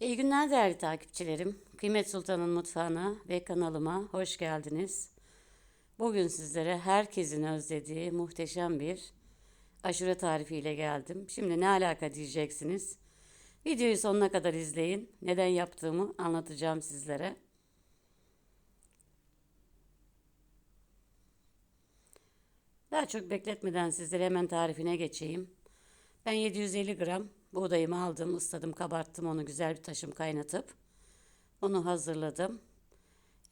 İyi günler değerli takipçilerim. Kıymet Sultan'ın mutfağına ve kanalıma hoş geldiniz. Bugün sizlere herkesin özlediği muhteşem bir aşure tarifiyle geldim. Şimdi ne alaka diyeceksiniz. Videoyu sonuna kadar izleyin. Neden yaptığımı anlatacağım sizlere. Daha çok bekletmeden sizlere hemen tarifine geçeyim. Ben 750 gram buğdayımı aldım, ısladım, kabarttım onu güzel bir taşım kaynatıp. Onu hazırladım.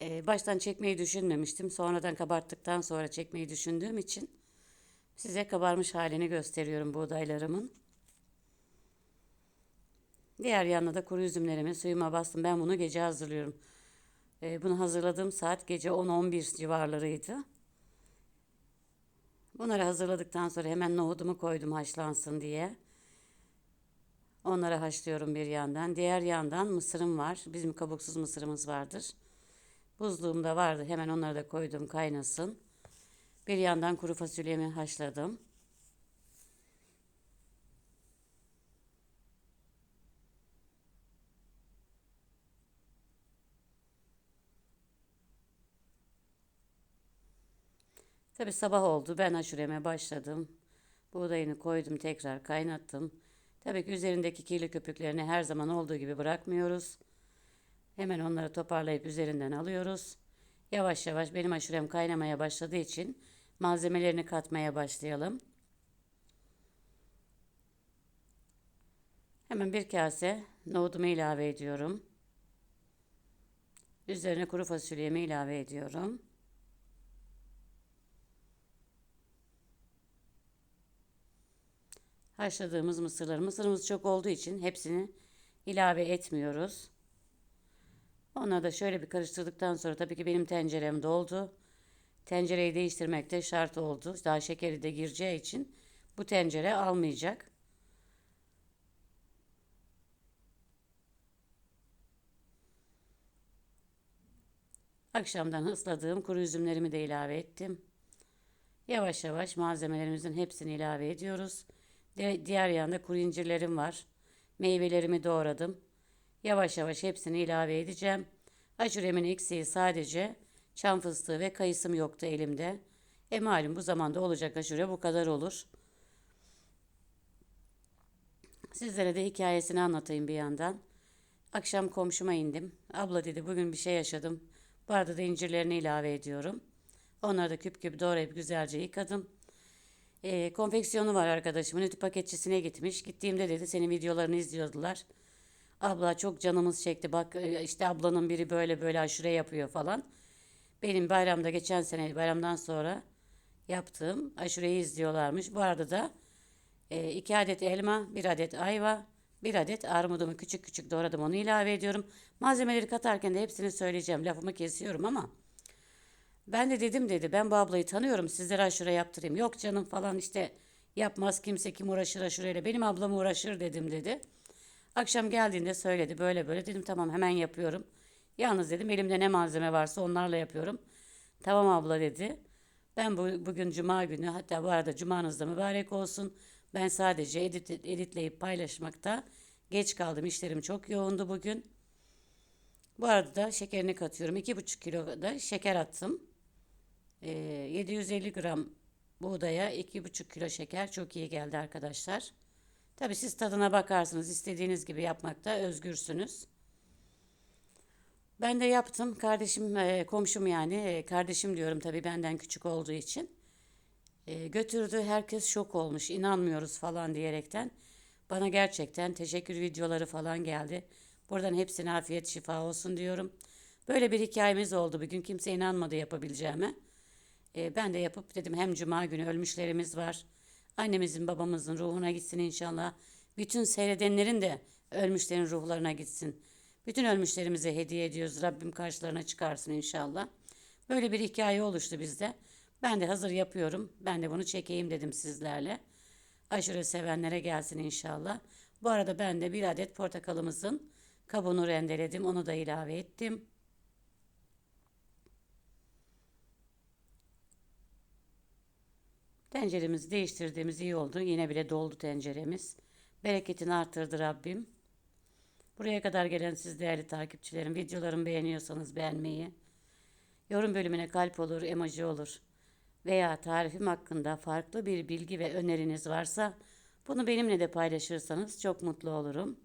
Ee, baştan çekmeyi düşünmemiştim. Sonradan kabarttıktan sonra çekmeyi düşündüğüm için size kabarmış halini gösteriyorum buğdaylarımın. Diğer yanına da kuru üzümlerimi suyuma bastım. Ben bunu gece hazırlıyorum. Ee, bunu hazırladığım saat gece 10-11 civarlarıydı. Bunları hazırladıktan sonra hemen nohudumu koydum haşlansın diye. Onları haşlıyorum bir yandan. Diğer yandan mısırım var. Bizim kabuksuz mısırımız vardır. Buzluğumda vardı. Hemen onları da koydum kaynasın. Bir yandan kuru fasulyemi haşladım. Tabi sabah oldu. Ben aşureme başladım. Buğdayını koydum tekrar kaynattım. Tabii ki üzerindeki kirli köpüklerini her zaman olduğu gibi bırakmıyoruz. Hemen onları toparlayıp üzerinden alıyoruz. Yavaş yavaş benim aşurem kaynamaya başladığı için malzemelerini katmaya başlayalım. Hemen bir kase nohudumu ilave ediyorum. Üzerine kuru fasulyemi ilave ediyorum. Haşladığımız mısırları. Mısırımız çok olduğu için hepsini ilave etmiyoruz. Onları da şöyle bir karıştırdıktan sonra tabii ki benim tencerem doldu. Tencereyi değiştirmek de şart oldu. Daha şekeri de gireceği için bu tencere almayacak. Akşamdan ısladığım kuru üzümlerimi de ilave ettim. Yavaş yavaş malzemelerimizin hepsini ilave ediyoruz. Diğer yanda kuru incirlerim var. Meyvelerimi doğradım. Yavaş yavaş hepsini ilave edeceğim. Aşuremin eksiği sadece çam fıstığı ve kayısım yoktu elimde. E malum bu zamanda olacak aşure bu kadar olur. Sizlere de hikayesini anlatayım bir yandan. Akşam komşuma indim. Abla dedi bugün bir şey yaşadım. Bu arada da incirlerini ilave ediyorum. Onları da küp küp doğrayıp güzelce yıkadım. E, konfeksiyonu var arkadaşımın. Ütü paketçisine gitmiş. Gittiğimde dedi senin videolarını izliyordular. Abla çok canımız çekti. Bak e, işte ablanın biri böyle böyle aşure yapıyor falan. Benim bayramda geçen sene bayramdan sonra yaptığım aşureyi izliyorlarmış. Bu arada da e, iki adet elma, bir adet ayva, bir adet armudumu küçük küçük doğradım onu ilave ediyorum. Malzemeleri katarken de hepsini söyleyeceğim. Lafımı kesiyorum ama ben de dedim dedi ben bu ablayı tanıyorum sizlere aşure yaptırayım. Yok canım falan işte yapmaz kimse kim uğraşır aşureyle benim ablam uğraşır dedim dedi. Akşam geldiğinde söyledi böyle böyle dedim tamam hemen yapıyorum. Yalnız dedim elimde ne malzeme varsa onlarla yapıyorum. Tamam abla dedi. Ben bu, bugün cuma günü hatta bu arada cumanız da mübarek olsun. Ben sadece edit, editleyip paylaşmakta geç kaldım. İşlerim çok yoğundu bugün. Bu arada da şekerini katıyorum. 2,5 kilo da şeker attım. 750 ee, gram buğdaya 2,5 kilo şeker çok iyi geldi arkadaşlar. Tabi siz tadına bakarsınız. istediğiniz gibi yapmakta özgürsünüz. Ben de yaptım. Kardeşim, e, komşum yani. E, kardeşim diyorum tabi benden küçük olduğu için. E, götürdü. Herkes şok olmuş. inanmıyoruz falan diyerekten. Bana gerçekten teşekkür videoları falan geldi. Buradan hepsine afiyet şifa olsun diyorum. Böyle bir hikayemiz oldu bugün. Kimse inanmadı yapabileceğime. E, ben de yapıp dedim hem cuma günü ölmüşlerimiz var. Annemizin babamızın ruhuna gitsin inşallah. Bütün seyredenlerin de ölmüşlerin ruhlarına gitsin. Bütün ölmüşlerimize hediye ediyoruz. Rabbim karşılarına çıkarsın inşallah. Böyle bir hikaye oluştu bizde. Ben de hazır yapıyorum. Ben de bunu çekeyim dedim sizlerle. Aşure sevenlere gelsin inşallah. Bu arada ben de bir adet portakalımızın kabuğunu rendeledim. Onu da ilave ettim. Tenceremizi değiştirdiğimiz iyi oldu. Yine bile doldu tenceremiz. Bereketini artırdı Rabbim. Buraya kadar gelen siz değerli takipçilerim, videolarımı beğeniyorsanız beğenmeyi, yorum bölümüne kalp olur, emoji olur veya tarifim hakkında farklı bir bilgi ve öneriniz varsa bunu benimle de paylaşırsanız çok mutlu olurum.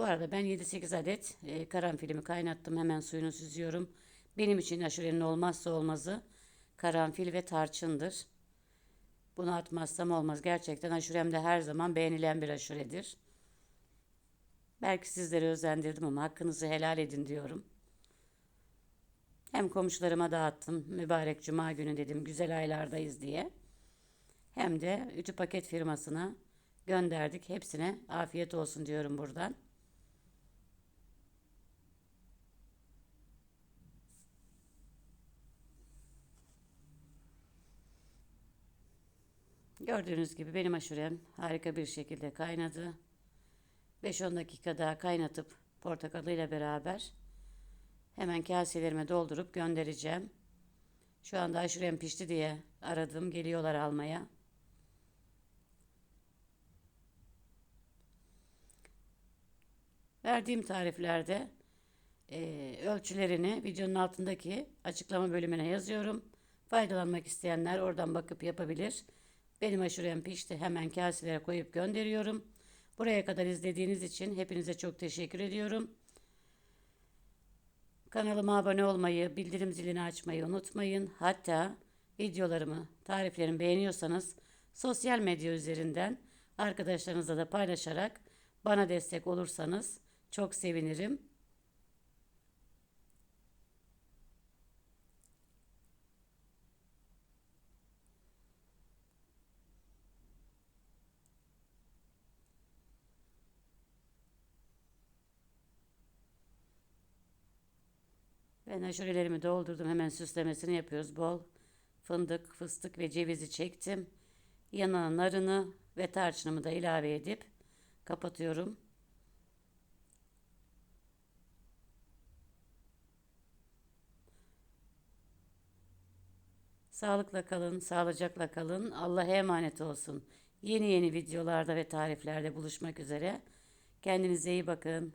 Bu arada ben 7-8 adet e, karanfilimi kaynattım. Hemen suyunu süzüyorum. Benim için aşurenin olmazsa olmazı karanfil ve tarçındır. Bunu atmazsam olmaz. Gerçekten aşurem de her zaman beğenilen bir aşuredir. Belki sizleri özendirdim ama hakkınızı helal edin diyorum. Hem komşularıma dağıttım. Mübarek cuma günü dedim güzel aylardayız diye. Hem de ütü paket firmasına gönderdik. Hepsine afiyet olsun diyorum buradan. Gördüğünüz gibi benim aşurem harika bir şekilde kaynadı. 5-10 dakika daha kaynatıp portakalıyla beraber hemen kaselerime doldurup göndereceğim. Şu anda aşurem pişti diye aradım. Geliyorlar almaya. Verdiğim tariflerde e, ölçülerini videonun altındaki açıklama bölümüne yazıyorum. Faydalanmak isteyenler oradan bakıp yapabilir. Benim aşurem pişti. Hemen kaselere koyup gönderiyorum. Buraya kadar izlediğiniz için hepinize çok teşekkür ediyorum. Kanalıma abone olmayı, bildirim zilini açmayı unutmayın. Hatta videolarımı, tariflerimi beğeniyorsanız sosyal medya üzerinden arkadaşlarınızla da paylaşarak bana destek olursanız çok sevinirim. Ben aşurelerimi doldurdum. Hemen süslemesini yapıyoruz. Bol fındık, fıstık ve cevizi çektim. Yanına narını ve tarçınımı da ilave edip kapatıyorum. Sağlıkla kalın, sağlıcakla kalın. Allah'a emanet olsun. Yeni yeni videolarda ve tariflerde buluşmak üzere. Kendinize iyi bakın.